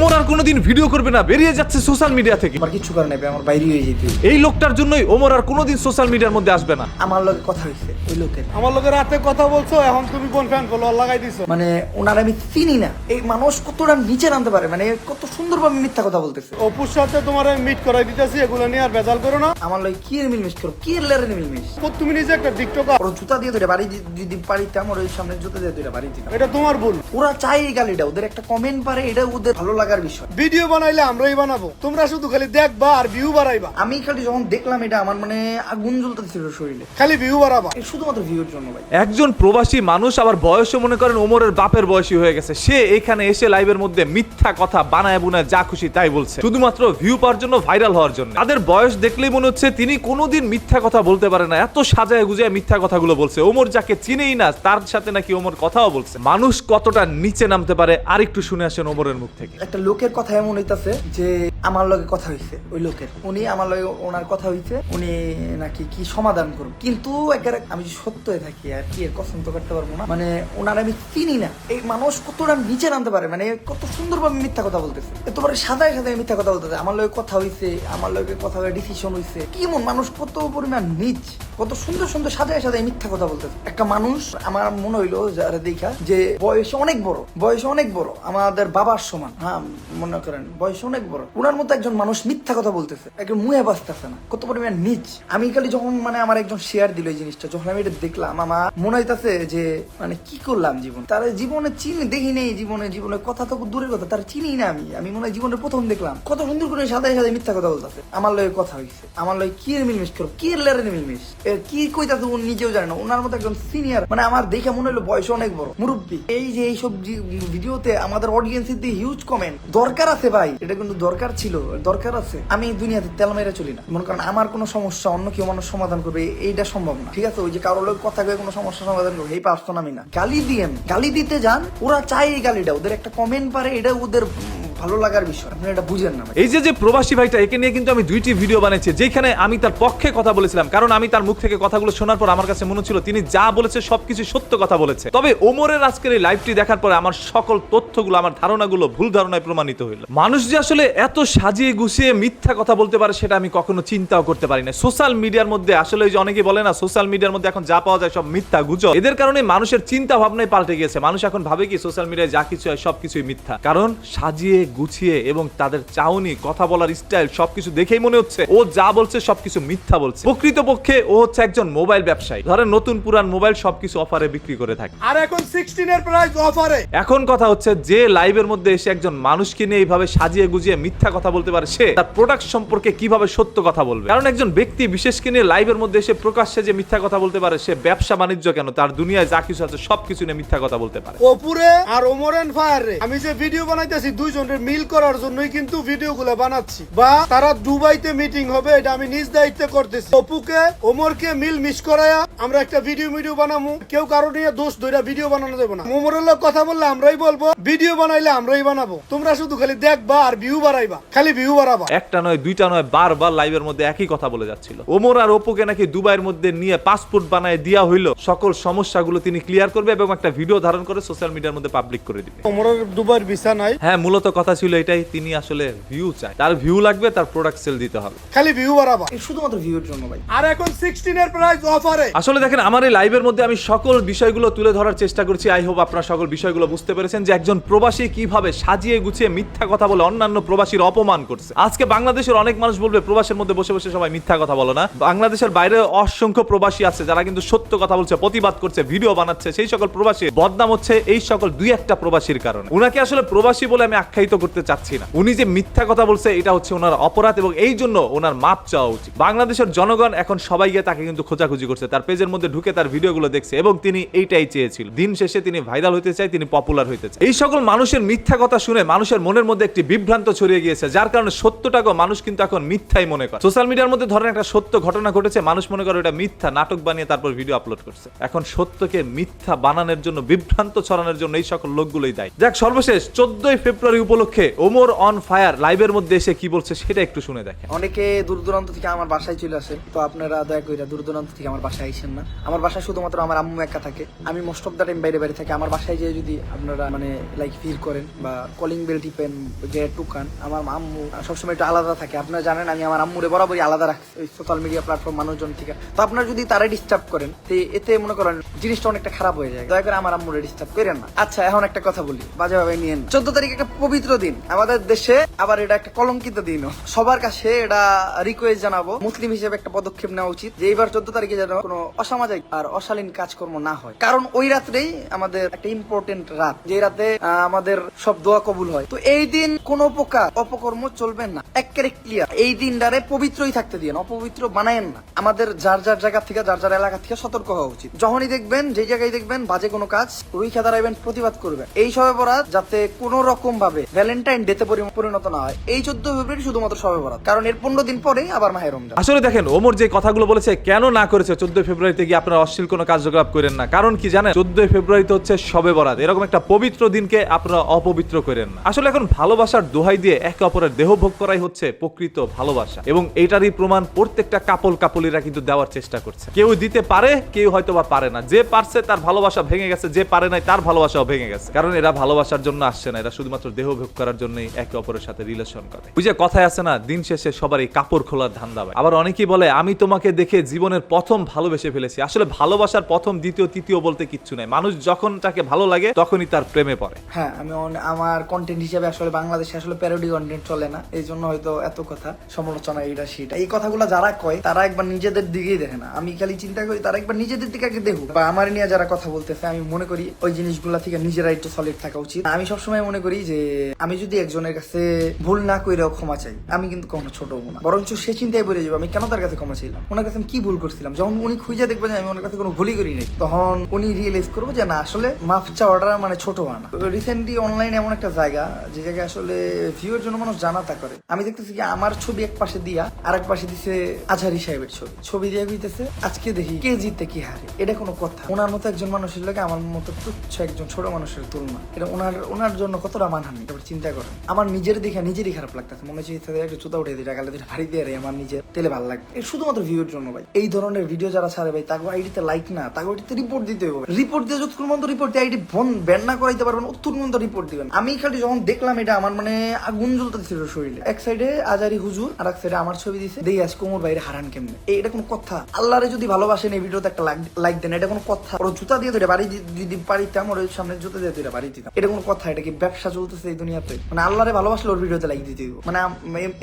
ওমর আর কোনোদিন ভিডিও করবে না। বেরিয়ে যাচ্ছে সোশ্যাল মিডিয়া থেকে। আমার কিছু করে নেবে আমার বাইরে হয়ে যেতে এই লোকটার জন্যই ওমর আর কোনোদিন সোশ্যাল মিডিয়ার মধ্যে আসবে না। আমার লগে কথা হয়েছে ওই লোকের। আমার লোকের রাতে কথা বলছো এখন তুমি কোন ফ্যান ফলো লাগাই দিছো। মানে ওনার আমি চিনি না। এই মানুষ কতটা নিচে নামতে পারে মানে কত সুন্দরভাবে মিথ্যা কথা বলতেছে। অপুর সাথে তোমার আমি মিট করাই দিতেছি এগুলো নিয়ে আর বেজাল করো না। আমার লগে কি এর মিলমিশ করো কি এর লেয়ারের মিলমিশ ও তুমি নিজে একটা টিকটকার ওর জুতা দিয়ে ধরে বাড়ি দি- যদি পারিতাম ওর ওই সামনে জুতা দিয়ে ধরে বাড়ি দিতাম এটা তোমার ভুল। ওরা চাই এই গালিটা ওদের একটা কমেন্ট পারে এটা ওদের ভালো লাগার বিষয়। ভিডিও বানাইলে আমরাই বানাবো। তোমরা শুধু খালি দেখবা আর ভিউ বাড়াইবা। আমি খালি যখন দেখলাম এটা আমার মানে আগুন জ্বলতেছিল শরীরে। খালি ভিউ বাড়াবা। এই শুধুমাত্র ভিউর জন্য ভাই। একজন প্রবাসী মানুষ আবার বয়সে মনে করেন ওমরের বাপের বয়সী হয়ে গেছে। সে এখানে এসে লাইভের মধ্যে মিথ্যা কথা বানায় বুনায় যা খুশি তাই বলছে। শুধুমাত্র ভিউ পাওয়ার জন্য ভাইরাল হওয়ার জন্য। তাদের বয়স দেখলেই মনে হচ্ছে তিনি কোনোদিন মিথ্যা কথা বলতে পারে না। এত সাজায় গুজায় মিথ্যা কথাগুলো বলছে। ওমর যাকে চিনেই না তার সাথে নাকি ওমর কথাও বলছে। মানুষ কতটা নিচে নামতে পারে আরেকটু শুনে আসেন ওমরের মুখ থেকে। একটা লোকের কথা এমন হইতাছে যে আমার লগে কথা হইছে, ওই লোকের। উনি আমার লগে ওনার কথা হইছে, উনি নাকি কি সমাধান করুন কিন্তু একবার আমি সত্য হয়ে থাকি, আর কি এর কসম তো করতে পারব না। মানে ওনার আমি চিনি না। এই মানুষ কতটা নিচে নামতে পারে মানে কত সুন্দরভাবে মিথ্যা কথা বলতেছে। এতবারে সাদায় সাদায় মিথ্যা কথা বলতেছে, আমার লগে কথা হইছে, আমার লগে কথা হয়ে ডিসিশন হইছে। কি এমন মানুষ কত পরিমাণ নিচ, কত সুন্দর সুন্দর সাদায় সাজায় মিথ্যা কথা বলতেছে। একটা মানুষ, আমার মনে হইল যারা দেখা, যে বয়সে অনেক বড়, বয়সে অনেক বড়, আমাদের বাবার সমান। হ্যাঁ মনে করেন, বয়সে অনেক বড়। মতো একজন মানুষ মিথ্যা কথা বলতেছে। একজন বাঁচতেছে না। কত পরিমাণ আমি খালি যখন মানে আমার একজন শেয়ার দিল এই জিনিসটা, যখন আমি এটা দেখলাম আমার মনে হইতাছে যে মানে কি করলাম জীবন? তার জীবনে চিনি দেখি নেই জীবনে জীবনে কথা তো দূরের কথা, তার চিনি না আমি। আমি মনে হয় প্রথম দেখলাম। কত সুন্দর করে সাদায় সাদায় মিথ্যা কথা বলতেছে। আমার লগে কথা হইছে। আমার লগে কি মিলমিশ করো কি লেয়ারের মিলমিশ? কি কইতাছে ও নিজেও জানে না। ওনার মতো একজন সিনিয়র মানে আমার দেখে মনে হলো বয়স অনেক বড়। মুরব্বী। এই যে এইসব ভিডিওতে আমাদের অডিয়েন্সের দিয়ে হিউজ কমেন্ট দরকার আছে ভাই, এটা কিন্তু দরকার ছিল, দরকার আছে। আমি দুনিয়াতে তেল মেরে চলি না। মনে করেন আমার কোনো সমস্যা, অন্য কেউ মানুষ সমাধান করবে, এইটা সম্ভব না। ঠিক আছে, ওই যে কারোর লোক কথা কয়ে কোনো সমস্যা সমাধান করবে, এই পারতো আমি না। গালি দিয়েন, গালি দিতে যান, ওরা চায় এই গালিটা, ওদের একটা কমেন্ট পারে, এটা ওদের ভালো লাগার বিষয়। আপনি এটা বুঝেন না এই যে যে প্রবাসী ভাইটা, একে নিয়ে কিন্তু আমি দুইটি ভিডিও বানিয়েছি যেখানে আমি তার পক্ষে কথা বলেছিলাম, কারণ আমি তার মুখ থেকে কথাগুলো শোনার পর আমার কাছে মনে হচ্ছিল তিনি যা বলেছে সবকিছু সত্য কথা বলেছে। তবে ওমরের আজকের এই লাইভটি দেখার পরে আমার সকল তথ্যগুলো, আমার ধারণাগুলো ভুল ধারণায় প্রমাণিত হইল। মানুষ যে আসলে এত সাজিয়ে গুছিয়ে মিথ্যা কথা বলতে পারে, সেটা আমি কখনো চিন্তাও করতে পারি না সোশ্যাল মিডিয়ার মধ্যে, আসলে ওই যে অনেকে বলে না সোশ্যাল মিডিয়ার মধ্যে এখন যা পাওয়া যায় সব মিথ্যা গুজব। এদের কারণে মানুষের চিন্তা ভাবনাই পাল্টে গিয়েছে। মানুষ এখন ভাবে কি সোশ্যাল মিডিয়ায় যা কিছু হয় সবকিছুই মিথ্যা। কারণ সাজিয়ে গুছিয়ে এবং তাদের চাউনি কথা বলার স্টাইল সবকিছু দেখেই মনে হচ্ছে ও যা বলছে সবকিছু মিথ্যা বলছে। প্রকৃতপক্ষে ও হচ্ছে একজন মোবাইল ব্যবসায়ী। ধরেন নতুন পুরান মোবাইল সবকিছু অফারে বিক্রি করে থাকে। আর এখন সিক্সটিন এর প্রাইস অফারে। এখন কথা হচ্ছে যে লাইভের মধ্যে এসে একজন মানুষকে নিয়ে এইভাবে সাজিয়ে গুজিয়ে মিথ্যা কথা বলতে পারে সে তার প্রোডাক্ট সম্পর্কে কীভাবে সত্য কথা বলবে? কারণ একজন ব্যক্তি বিশেষকে নিয়ে লাইভের মধ্যে এসে প্রকাশ্যে যে মিথ্যা কথা বলতে পারে সে ব্যবসা বাণিজ্য কেন? তার দুনিয়ায় যা কিছু আছে সবকিছু নিয়ে মিথ্যা কথা বলতে পারে। অপুরে আর ওমর এন্ড ফায়ার। আমি যে ভিডিও বানাইতেছি দুইজনের মিল করার জন্যই কিন্তু ভিডিও গুলা বানাচ্ছি। বা তারা দুবাইতে মিটিং হবে, এটা আমি নিজ দায়িত্বে করতেছি। অপুকে, ওমরকে মিল মিস করায়া আমরা একটা ভিডিও ভিডিও বানামু। কেউ কারও নিয়ে দোষ ধইরা ভিডিও বানানো যাবে না। ওমরের লোক কথা বললে আমরাই বলব ভিডিও বানাইলে আমরাই বানাবো। তোমরা শুধু খালি দেখবা আর ভিউ বাড়াইবা খালি ভিউ বাড়াবা। একটা নয় দুইটা নয় বারবার লাইভের মধ্যে একই কথা বলে যাচ্ছিল। ওমর আর অপুকে নাকি দুবাইয়ের মধ্যে নিয়ে পাসপোর্ট বানায় দেওয়া হইল। সকল সমস্যাগুলো তিনি ক্লিয়ার করবে এবং একটা ভিডিও ধারণ করে সোশ্যাল মিডিয়ার মধ্যে পাবলিক করে দিবে। ওমরের দুবার ভিসা নাই। হ্যাঁ মূলত কথা ছিল এটাই তিনি আসলে ভিউ চায়। তার ভিউ লাগবে তার প্রোডাক্ট সেল দিতে হবে। খালি ভিউ বাড়াবা। এই শুধুমাত্র ভিউর জন্য ভাই। আর এখন সিক্সটিন এর প্রাইস অফারে আসলে দেখেন, আমার এই লাইভের মধ্যে আমি সকল বিষয়গুলো তুলে ধরার চেষ্টা করছি। আই হোপ আপনারা সকল বিষয়গুলো বুঝতে পেরেছেন যে একজন প্রবাসী কীভাবে সাজিয়ে গুছিয়ে মিথ্যা কথা বলে অন্যান্য প্রবাসীর অপমান করছে। আজকে বাংলাদেশের অনেক মানুষ বলবে, প্রবাসের মধ্যে বসে বসে সবাই মিথ্যা কথা বলো না। বাংলাদেশের বাইরে অসংখ্য প্রবাসী আছে যারা কিন্তু সত্য কথা বলছে, প্রতিবাদ করছে ভিডিও বানাচ্ছে। সেই সকল প্রবাসী বদনাম হচ্ছে এই সকল দুই একটা প্রবাসীর কারণে। উনাকে আসলে প্রবাসী বলে আমি আখ্যায়িত করতে চাচ্ছি না। উনি যে মিথ্যা কথা বলছে, এটা হচ্ছে ওনার অপরাধ এবং এই জন্য ওনার মাপ চাওয়া উচিত। বাংলাদেশের জনগণ এখন সবাই গিয়ে তাকে কিন্তু খোঁজাখুঁজি করছে। তার পেজের মধ্যে ঢুকে তার ভিডিওগুলো দেখছে এবং তিনি এইটাই চেয়েছিল। দিন শেষে তিনি ভাইরাল হতে চায়, তিনি পপুলার হতে চায়। এই সকল মানুষের মিথ্যা কথা শুনে মানুষের মনের মধ্যে একটি বিভ্রান্ত ছড়িয়ে গিয়েছে, যার কারণে সত্যটাকে মানুষ কিন্তু এখন মিথ্যাই মনে করে। সোশ্যাল মিডিয়ার মধ্যে ধরেন একটা সত্য ঘটনা ঘটেছে, মানুষ মনে করে এটা মিথ্যা, নাটক বানিয়ে তারপর ভিডিও আপলোড করছে। এখন সত্যকে মিথ্যা বানানোর জন্য, বিভ্রান্ত ছড়ানোর জন্য এই সকল লোকগুলোই দায়ী। যাক, সর্বশেষ চোদ্দই ফেব্রুয়ারি উপলক্ষে ওমর অন ফায়ার লাইভের মধ্যে এসে কি বলছে সেটা একটু শুনে দেখেন। অনেকে দূর দূরান্ত থেকে আমার বাসায় চলে আসে, তো আপনারা দয়া করে দূর দূরান্ত থেকে আমার বাসায় আসেন না। আমার বাসায় শুধুমাত্র আমার আম্মু একা থাকে। আমি মোস্ট অফ দ্য টাইম বাইরে বাইরে থাকি। আমার বাসায় যেয়ে যদি আপনারা মানে লাইক ফিল করেন বা কলিং বেল টিপেন, যে টুকান, আমার আম্মু সবসময় একটু আলাদা থাকে। আপনারা জানেন, আমি আমার আম্মুরে বরাবরই আলাদা রাখি ওই সোশ্যাল মিডিয়া প্ল্যাটফর্ম মানুষজন থেকে। তো আপনারা যদি তারাই ডিস্টার্ব করেন, তো এতে মনে করেন জিনিসটা অনেকটা খারাপ হয়ে যায়। দয়া করে আমার আম্মুরে ডিস্টার্ব করেন না। আচ্ছা এখন একটা কথা বলি। বাজে ভাবে নিয়ে চোদ্দ তারিখ একটা পবিত্র দিন। আমাদের দেশে আবার এটা একটা কলঙ্কিত দিনও। সবার কাছে এটা রিকোয়েস্ট জানাব। মুসলিম হিসেবে একটা পদক্ষেপ নেওয়া উচিত যে, এইবার চোদ্দ তারিখে যেন কোনো অসামাজিক আর অশালীন কাজকর্ম না হয়। কারণ ওই রাত্রেই আমাদের একটা ইম্পর্টেন্ট রাত, যে রাতে আমাদের সব দোয়া কবুল হয়। তো এই দিন কোনো প্রকার অপকর্ম চলবে না। একেবারে ক্লিয়ার এই দিনটারে পবিত্রই থাকতে দিয়ে অপবিত্র বানায়েন না। আমাদের যার যার জায়গা থেকে, যার যার এলাকা থেকে সতর্ক হওয়া উচিত। যখনই দেখবেন, যে জায়গায় দেখবেন বাজে কোনো কাজ, রুইখা দাঁড়াইবেন, প্রতিবাদ করবেন। এই সবে বরাত যাতে কোনো রকম ভাবে ভ্যালেন্টাইন ডেতে পরিণত না হয়। এই চোদ্দ ফেব্রুয়ারি শুধুমাত্র সবে বরাত। কারণ এর পনেরো দিন পরেই আবার মাহের রমজান। আসলে দেখেন, ওমর যে কথাগুলো বলেছে, কেন না করেছে চোদ্দই ফেব্রুয়ারিতে গিয়ে আপনারা অশ্লীল কোনো কার্যকলাপ করেন না। কারণ কি জানেন? চোদ্দই ফেব্রুয়ারিতে হচ্ছে সবে বরাত। এরকম একটা পবিত্র দিনকে আপনারা অপবিত্র করেন না। আসলে এখন ভালোবাসার দোহাই দিয়ে একে অপরের দেহ ভোগ করাই হচ্ছে প্রকৃত ভালোবাসা। এবং এটারই প্রমাণ প্রত্যেকটা কাপল কাপলিরা কিন্তু দেওয়ার চেষ্টা করছে। কেউ দিতে পারে, কেউ হয়তো বা পারে না। যে পারছে তার ভালোবাসা ভেঙে গেছে, যে পারে নাই তার ভালোবাসাও ভেঙে গেছে। কারণ এরা ভালোবাসার জন্য আসছে না। এরা শুধুমাত্র দেহ ভোগ করার জন্যই একে অপরের সাথে রিলেশন করে। ওই যে কথায় আছে না, দিন শেষে সবারই কাপড় খোলার ধান্দা আবার অনেকেই বলে, আমি তোমাকে দেখে জীবনের প্রথম ভালোবেসে ফেলেছি। আসলে ভালোবাসার প্রথম, দ্বিতীয়, তৃতীয় বলতে কিচ্ছু নাই। মানুষ যখন তাকে ভালো লাগে, তখনই তার প্রেমে পড়ে। হ্যাঁ আমি আমার কন্টেন্ট হিসেবে আসলে বাংলাদেশে আসলে প্যারোডি কন্টেন্ট চলে না। এই জন্য হয়তো এত কথা, সমালোচনা এটা সেটা। এই কথাগুলো যারা কয়, তারা একবার নিজেদের দিকেই দেখে না। আমি খালি চিন্তা করি, তারা একবার নিজেদের দিকে আগে দেখুক। বা আমার নিয়ে যারা কথা বলতেছে, আমি মনে করি ওই জিনিসগুলা থেকে নিজেরা একটু সলিড থাকা উচিত। আমি সবসময় মনে করি যে, আমি যদি একজনের কাছে ভুল না কইরাও ক্ষমা চাই, আমি কিন্তু কখনো ছোট হব না। বরঞ্চ সে চিন্তায় পড়ে যাব, আমি কেন তার কাছে ক্ষমা চাইলাম? ওনার কাছে আমি কি ভুল করছিলাম? যখন উনি খুঁজে দেখবেন যে আমি ওনার কাছে কোনো ভুলই করি নাই তখন উনি রিয়েলাইজ করব যে না, আসলে মাফ চাওয়াটা মানে ছোট হয় না রিসেন্টলি অনলাইনে এমন একটা জায়গা, যে জায়গায় আসলে ভিউর জন্য মানুষ জানাতা করে। আমি দেখতেছি কি আমার ছবি এক পাশে দিয়া আর এক পাশে দিছে আজহারি সাহেবের ছবি। ছবি দিয়ে হইতেছে আজকে দেখি কে জিতে কি হারে। এটা কোনো কথা। ওনার মতো একজন মানুষের লোকে আমার মতো তুচ্ছ একজন ছোট মানুষের তুলনা। এটা ওনার ওনার জন্য কতটা মানহানি তারপর চিন্তা করেন। আমার নিজের দেখে নিজেরই খারাপ লাগতেছে। মনে হচ্ছে ইচ্ছা জুতা উঠে দিই গালে দিলে ভারী দিয়ে আমার নিজের তেলে ভালো এটা শুধুমাত্র ভিউর জন্য ভাই। এই ধরনের ভিডিও যারা ছাড়ে ভাই, তাকে আইডিতে লাইক না, তাকে আইডিতে রিপোর্ট দিতে হবে। রিপোর্ট দিয়ে যতক্ষণ পর্যন্ত রিপোর্ট দিয়ে আইডি বন ব্যান না করাইতে পারবেন অতক্ষণ পর্যন্ত রিপোর্ট দিবেন। আমি খালি যখন দেখলাম এটা, আমার মানে আগুন জ্বলতেছিল শরীরে। এক সাইডে আজারি হুজুর, আর এক সাইডে আমার ছবি দিছে, দেই আজ কোমর বাইরে হারান কেমনে? এটা কোনো কথা। আল্লাহরে যদি ভালোবাসেন এই ভিডিওতে একটা লাইক দেন, এটা কোনো কথা। ওর জুতা দিয়ে ধরে বাড়ি যদি পারিতাম ওর সামনে জুতা দিয়ে ধরে বাড়ি দিতাম। এটা কোনো কথা, এটা কি ব্যবসা চলতেছে এই দুনিয়াতে? মানে আল্লাহরে ভালোবাসলে ওর ভিডিওতে লাইক দিতে মানে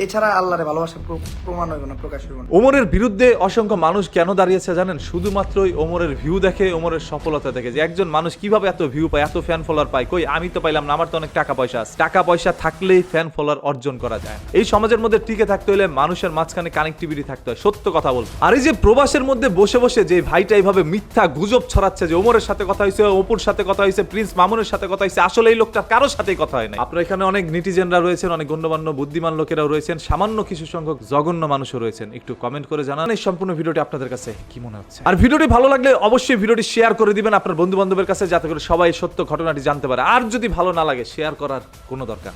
এছাড়া আল্লাহরে ভালোবাসা প্রমাণ হইব না, প্রকাশ হইব না। ওমরের বিরুদ্ধে অসংখ্য মানুষ কেন দাঁড়িয়েছে জানেন? শুধুমাত্রই ওমরের ভিউ দেখে ওমরের সফলতা দেখে যে একজন মানুষ কীভাবে এত ভিউ পায়, এত ফ্যান ফলোয়ার পায়, কই আমি তো পাইলাম না, আমার তো অনেক টাকা পয়সা আছে। টাকা পয়সা থাকলেই ফ্যান ফলোয়ার অর্জন করা যায়। এই সমাজের মধ্যে টিকে থাকতে হলে মানুষের মাঝখানে কানেক্টিভিটি থাকতে হয়, সত্য কথা বল আর এই যে প্রবাসের মধ্যে বসে বসে যে ভাইটা এইভাবে মিথ্যা গুজব ছড়াচ্ছে যে ওমরের সাথে কথা হয়েছে, অপুর সাথে কথা হয়েছে, প্রিন্স মামুনের সাথে কথা হয়েছে, আসলে এই লোকটার কারোর সাথেই কথা হয় না আপনার এখানে অনেক নিটিজেনরা রয়েছেন, অনেক গণ্যমান্য বুদ্ধিমান লোকেরাও রয়েছেন, সামান্য কিছু সংখ্যক জঘন্য মানুষও রয়েছেন। একটু কমেন্ট করে জানান এই সম্পূর্ণ ভিডিওটি আপনাদের কাছে কি মনে হচ্ছে আর ভিডিওটি ভালো লাগলে অবশ্যই ভিডিওটি শেয়ার করে দিবেন আপনার বন্ধু বান্ধবের কাছে, যাতে করে সবাই সত্য ঘটনাটি জানতে পারে আর যদি ভালো না লাগে শেয়ার করার কোনো দরকার।